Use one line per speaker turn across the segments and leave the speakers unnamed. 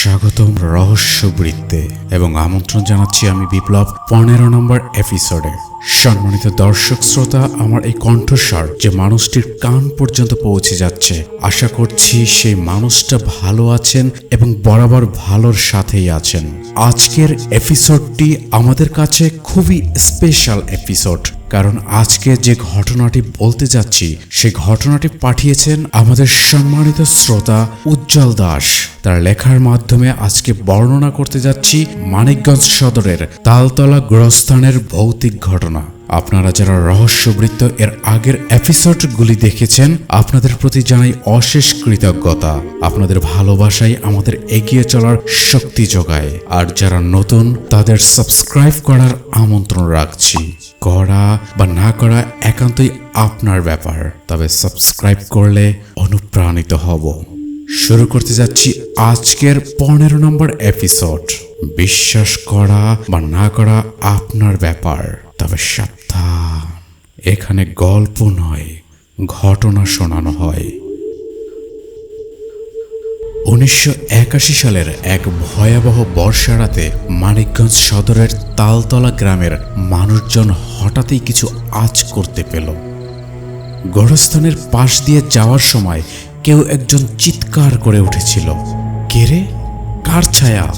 স্বাগতম রহস্যবৃত্তে এবং আমন্ত্রণ জানাচ্ছি আমি বিপ্লব পনেরো নম্বর এপিসোডে সম্মানিত দর্শক শ্রোতা, আমার এই কণ্ঠস্বর যে মানুষটির কান পর্যন্ত পৌঁছে যাচ্ছে, আশা করছি সেই মানুষটা ভালো আছেন এবং বরাবর ভালোর সাথেই আছেন। আজকের এপিসোডটি আমাদের কাছে খুবই স্পেশাল এপিসোড কারণ আজকে যে ঘটনাটি বলতে যাচ্ছি, সে ঘটনাটি পাঠিয়েছেন আমাদের সম্মানিত শ্রোতা উজ্জ্বল দাস। তার লেখার মাধ্যমে আজকে বর্ণনা করতে যাচ্ছি মানিকগঞ্জ সদরের তালতলা গ্রস্থানের ভৌতিক ঘটনা। আপনারা যারা রহস্যবৃত্ত এর আগের এপিসোডগুলি দেখেছেন, আপনাদের প্রতি জানাই অশেষ কৃতজ্ঞতা। আপনাদের ভালোবাসাই আমাদের এগিয়ে চলার শক্তি যোগায়। আর যারা নতুন, তাদের সাবস্ক্রাইব করার আমন্ত্রণ রাখছি। করা বা না করা একান্তই আপনার ব্যাপার, তবে সাবস্ক্রাইব করলে অনুপ্রাণিত হব। শুরু করতে যাচ্ছি আজকের পনেরো নম্বর এপিসোড বিশ্বাস করা বা না করা আপনার ব্যাপার। তবে সাবধান। এখানে গল্প নয়, ঘটনা শোনানো হয়। উনিশশো একাশি সালের এক ভয়াবহ বর্ষা রাতে মানিকগঞ্জ সদরের তালতলা গ্রামের মানুষজন হঠাৎই কিছু আজ করতে পেল। গড়স্থানের পাশ দিয়ে যাওয়ার সময় কেউ একজন চিৎকার করে উঠেছিল। কে রে? কার ছায়া?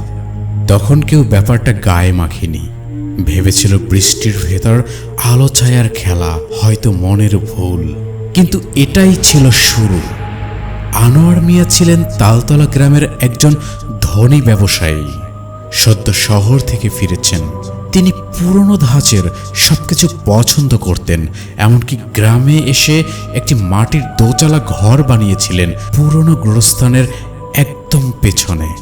তখন কেউ ব্যাপারটা গায়ে মাখিনি। ভেবেছিল বৃষ্টির ভেতর আলো ছায়ার খেলা হয়তো মনের ভুল। কিন্তু এটাই ছিল শুরু। আনোয়ার মিয়া ছিলেন তালতলা গ্রামের একজন ধনী ব্যবসায়ী। সদ্য শহর থেকে ফিরেছেন। তিনি পুরনো ধাঁচের সবকিছু পছন্দ করতেন, এমনকি গ্রামে এসে একটি মাটির দোচালা ঘর বানিয়েছিলেন পুরনো গ্রস্থানের একদম পেছনে।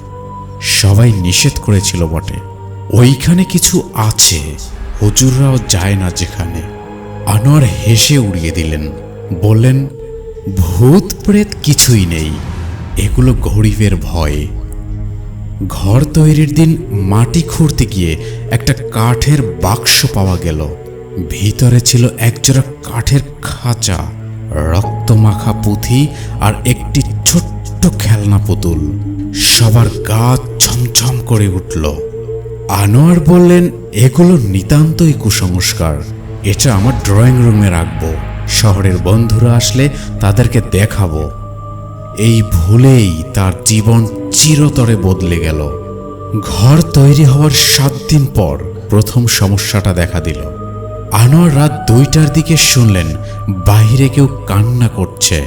সবাই নিষেধ করেছিল বটে। ওইখানে কিছু আছে। হুজুররাও যায় না যেখানে। আনোয়ার হেসে উড়িয়ে দিলেন, বললেন, ভূত প্রেত কিছুই নেই, এগুলো গরিবের ভয়। ঘর তৈরির দিন মাটি খুঁড়তে গিয়ে একটা কাঠের বাক্স পাওয়া গেল। ভিতরে ছিল একজোড়া কাঠের খাঁচা, রক্তমাখা পুঁথি আর একটি ছোট্ট খেলনা পুতুল। সবার গা ছমছম করে উঠল। আনোয়ার বললেন, এগুলো নিতান্তই কুসংস্কার। এটা আমার ড্রয়িং রুমে রাখব। শহরের বন্ধুরা আসলে তাদেরকে দেখাবো। এই ভুলেই তার জীবন চিরতরে বদলে গেল। ঘর তৈরি হওয়ার সাত দিন পর প্রথম সমস্যাটা দেখা দিল। আনোয়ার রাত দুইটার দিকে শুনলেন, বাহিরে কেউ কান্না করছে।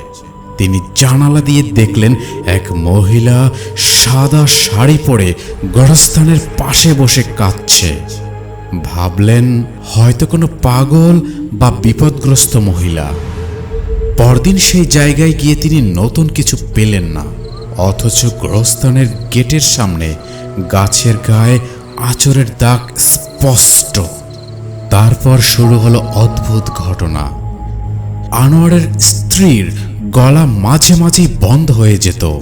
তিনি জানালা দিয়ে দেখলেন এক মহিলা সাদা শাড়ি পরে গড়স্থানের পাশে বসে কাঁদছে। ভাবলেন, হয়তো কোনো পাগল বা বিপদগ্রস্ত মহিলা। পরদিন সেই জায়গায় গিয়ে তিনি নতুন কিছু পেলেন না, অথচ গ্রস্থানের গেটের সামনে গাছের গায়ে আচরের দাগ স্পষ্ট। তারপর শুরু হলো অদ্ভুত ঘটনা। আনোয়ারের স্ত্রীর গলা মাঝে মাঝেই বন্ধ হয়ে যেত,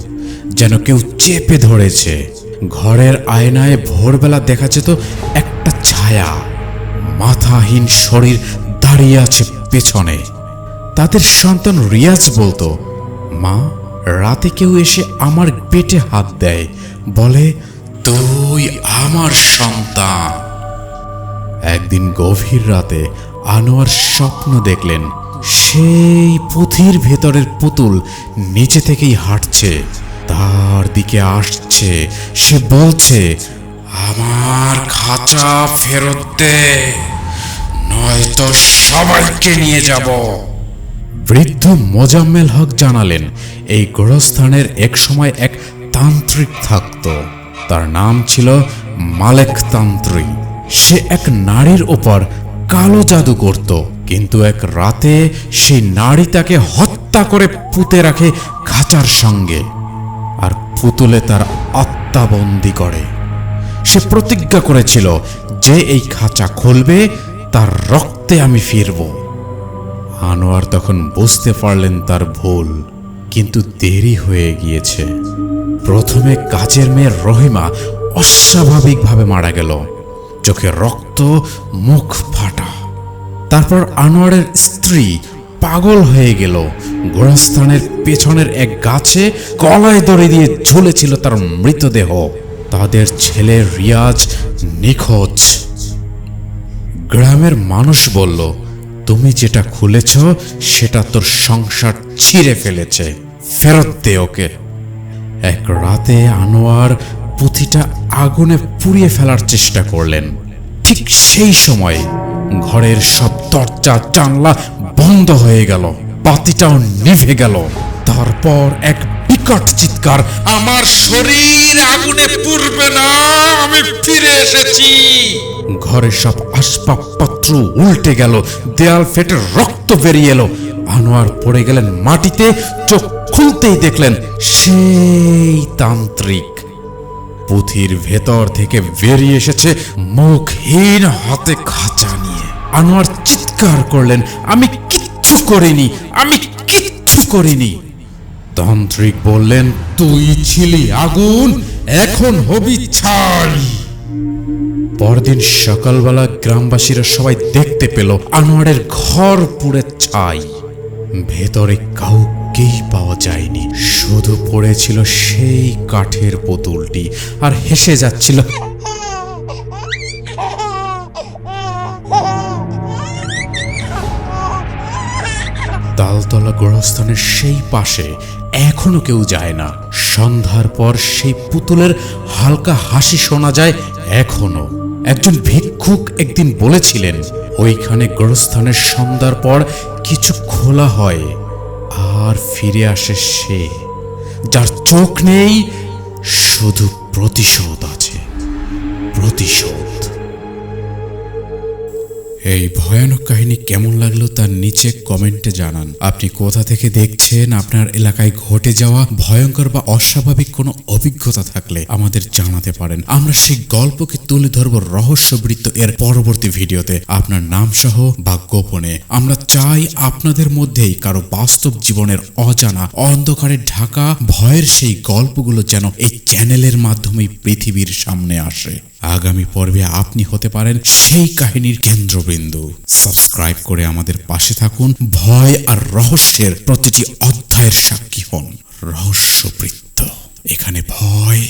যেন কেউ চেপে ধরেছে। ঘরের আয়নায় ভোরবেলা দেখা যেত একটা ছায়া, মাথাহীন শরীর দাঁড়িয়ে আছে পেছনে। তাদের সন্তান রিয়াজ বলতো, মা, রাতে কেউ এসে আমার পেটে হাত দেয়। বলে, তুই আমার সন্তান। একদিন গভীর রাতে আনোয়ার স্বপ্ন দেখলেন সেই পুঁথির ভেতরের পুতুল নিচে থেকেই হাঁটছে, তার দিকে আসছে, সে বলছে, আমার খাঁচা ফেরত দে, নয়তো সবাইকে নিয়ে যাব। বৃদ্ধ মোজাম্মেল হক জানালেন, এই গোরস্থানের এক সময় এক তান্ত্রিক থাকত, তার নাম ছিল মালেক তান্ত্রিক সে এক নারীর ওপর কালো জাদু করত। কিন্তু এক রাতে সেই নারী তাকে হত্যা করে পুঁতে রাখে খাঁচার সঙ্গে আর পুতুলে তার আত্মাবন্দি করে। সে প্রতিজ্ঞা করেছিল, যে এই খাঁচা খুলবে, তার রক্তে আমি ফিরব। আনোয়ার তখন বুঝতে পারলেন তার ভুল, কিন্তু দেরি হয়ে গিয়েছে। প্রথমে কাজের মেয়ে রহিমা অস্বাভাবিকভাবে মারা গেল। চোখে রক্ত, মুখ ফাটা। তারপর আনোয়ারের স্ত্রী পাগল হয়ে গেল। গোড়াস্থানের পেছনের এক গাছে কলায় দড়ি দিয়ে ঝুলেছিল তার মৃতদেহ। তাদের ছেলে রিয়াজ নিখোঁজ। গ্রামের মানুষ বলল, তুমি যেটা খুলেছ, সেটা তোর সংসার ছিঁড়ে ফেলেছে। ফেরত দে ওকে। এক রাতে আনোয়ার পুঁথিটা আগুনে পুড়িয়ে ফেলার চেষ্টা করলেন। ঠিক সেই সময় ঘরের সব দরজা, জানলা বন্ধ হয়ে গেল, বাতিটাও নিভে গেল। তারপর এক বিকট চিৎকার,
আমার শরীর আগুনে পুড়বে না, আমি ফিরে এসেছি।
ঘরের সব আসবাবপত্র উল্টে গেল, দেয়াল ফেটে রক্ত বেরিয়ে এলো। আনোয়ার পড়ে গেলেন মাটিতে, চোখ খুলতেই দেখলেন সেই তান্ত্রিক। পুঁথির ভেতর থেকে বেরিয়ে এসেছে মুখহীন হাতে খাঁচা নিয়ে। আনোয়ার চিৎকার করলেন, আমি কিচ্ছু করিনি, আমি কিচ্ছু করিনি। তান্ত্রিক বললেন, তুই ছিলি আগুন, এখন হবি ছাই। পরদিন সকালবেলা গ্রামবাসীরা সবাই দেখতে পেল আনোয়ারের ঘর পুড়ে ছাই। ভেতরে কাউকেই পাওয়া যায়নি। শুধু পড়েছিল সেই কাঠের পুতুলটি আর হেসে যাচ্ছিল। তালতলা গোরস্থানের সেই পাশে এখনও কেউ যায় না। সন্ধ্যার পর সেই পুতুলের হালকা হাসি শোনা যায় এখনও। একজন ভিক্ষুক একদিন বলেছিলেন, ওইখানে গোরস্থানের সন্ধ্যার পর কিছু খোলা হয়। আর ফিরে আসে সে যার চোখ নেই শুধু প্রতিশোধ আছে প্রতিশোধ। এই ভয়ানক কাহিনী কেমন লাগল তার নিচে কমেন্টে জানান। আপনি কোথা থেকে দেখছেন, আপনার এলাকায় ঘটে যাওয়া ভয়ঙ্কর বা অস্বাভাবিক কোনো অভিজ্ঞতা থাকলে আমাদের জানাতে পারেন। আমরা সেই গল্পকে তুলে ধরব রহস্যবৃত্ত এর পরবর্তী ভিডিওতে। আপনার নাম সহ বা গোপনে। আমরা চাই আপনাদের মধ্যেই কারও বাস্তব জীবনের অজানা, অন্ধকারে ঢাকা ভয়ের সেই গল্পগুলো যেন এই চ্যানেলের মাধ্যমেই পৃথিবীর সামনে আসে। আগামী পর্বে আপনি হতে পারেন সেই কাহিনীর কেন্দ্রবিন্দু। সাবস্ক্রাইব করে আমাদের পাশে থাকুন। ভয় আর রহস্যের প্রতিটি অধ্যায়ের সাক্ষী হন। রহস্যবৃত্ত। এখানে ভয়